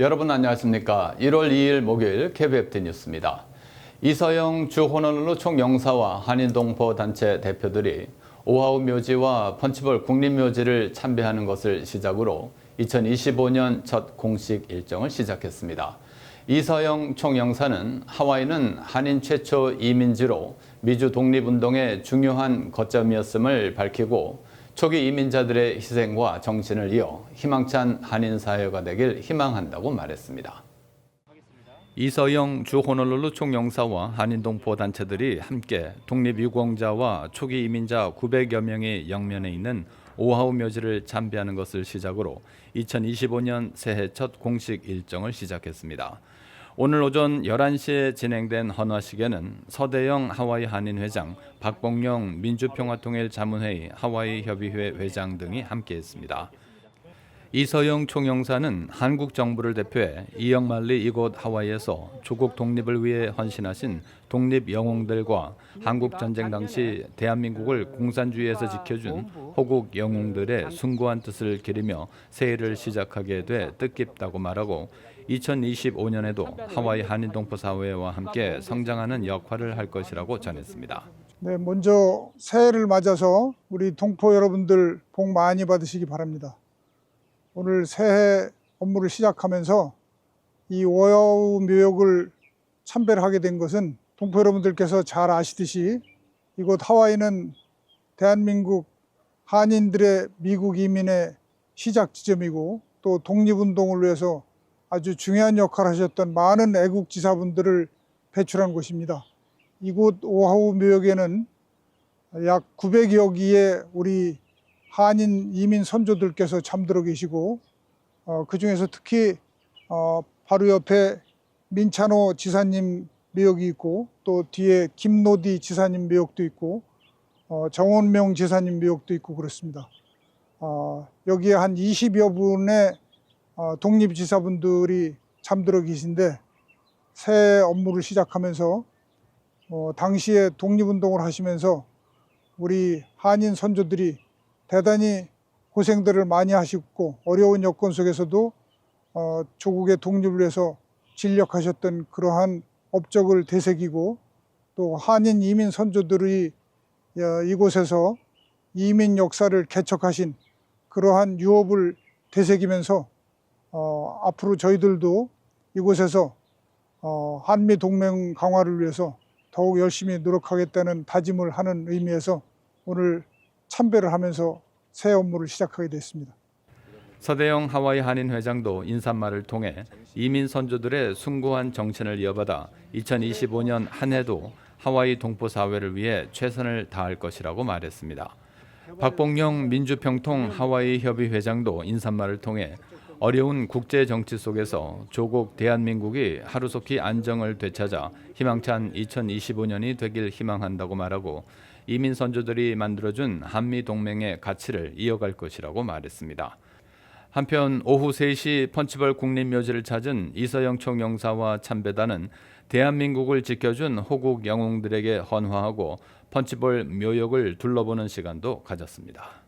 여러분 안녕하십니까? 1월 2일 목요일 KBFT 뉴스입니다. 이서영 주 호놀룰루 총영사와 한인동포 단체 대표들이 오하우 묘지와 펀치볼 국립묘지를 참배하는 것을 시작으로 2025년 첫 공식 일정을 시작했습니다. 이서영 총영사는 하와이는 한인 최초 이민지로 미주 독립운동의 중요한 거점이었음을 밝히고 초기 이민자들의 희생과 정신을 이어 희망찬 한인 사회가 되길 희망한다고 말했습니다. 이서영 주 호놀룰루 총영사와 한인동포 단체들이 함께 독립유공자와 초기 이민자 900여 명이 영면에 있는 오하우 묘지를 참배하는 것을 시작으로 2025년 새해 첫 공식 일정을 시작했습니다. 오늘 오전 11시에 진행된 헌화식에는 서대영 하와이 한인 회장, 박봉영 민주평화통일 자문회의 하와이 협의회 회장 등이 함께했습니다. 이서영 총영사는 한국 정부를 대표해 이영만리 이곳 하와이에서 조국 독립을 위해 헌신하신 독립 영웅들과 한국 전쟁 당시 대한민국을 공산주의에서 지켜준 호국 영웅들의 숭고한 뜻을 기리며 새해를 시작하게 돼 뜻깊다고 말하고 2025년에도 하와이 한인 동포 사회와 함께 성장하는 역할을 할 것이라고 전했습니다. 네, 먼저 새해를 맞아서 우리 동포 여러분들 복 많이 받으시기 바랍니다. 오늘 새해 업무를 시작하면서 이 오야우 묘역을 참배를 하게 된 것은 동포 여러분들께서 잘 아시듯이 이곳 하와이는 대한민국 한인들의 미국 이민의 시작 지점이고 또 독립운동을 위해서 아주 중요한 역할을 하셨던 많은 애국지사분들을 배출한 곳입니다. 이곳 오하우 묘역에는 약 900여 기의 우리 한인 이민 선조들께서 잠들어 계시고 어, 그 중에서 특히 어, 바로 옆에 민찬호 지사님 묘역이 있고 또 뒤에 김노디 지사님 묘역도 있고 어, 정원명 지사님 묘역도 있고 그렇습니다. 어, 여기에 한 20여 분의 어, 독립지사분들이 잠들어 계신데 새 업무를 시작하면서 어, 당시에 독립운동을 하시면서 우리 한인 선조들이 대단히 고생들을 많이 하셨고 어려운 여건 속에서도 어, 조국의 독립을 위해서 진력하셨던 그러한 업적을 되새기고 또 한인 이민 선조들이 어, 이곳에서 이민 역사를 개척하신 그러한 유업을 되새기면서 어, 앞으로 저희들도 이곳에서 어, 한미 동맹 강화를 위해서 더욱 열심히 노력하겠다는 다짐을 하는 의미에서 오늘 참배를 하면서 새 업무를 시작하게 됐습니다. 서대영 하와이 한인 회장도 인사말을 통해 이민 선조들의 숭고한 정신을 이어받아 2025년 한 해도 하와이 동포 사회를 위해 최선을 다할 것이라고 말했습니다. 박봉영 민주평통 하와이 협의 회장도 인사말을 통해 어려운 국제 정치 속에서 조국 대한민국이 하루속히 안정을 되찾아 희망찬 2025년이 되길 희망한다고 말하고 이민 선조들이 만들어준 한미 동맹의 가치를 이어갈 것이라고 말했습니다. 한편 오후 3시 펀치벌 국립묘지를 찾은 이서영 총영사와 참배단은 대한민국을 지켜준 호국 영웅들에게 헌화하고 펀치볼 묘역을 둘러보는 시간도 가졌습니다.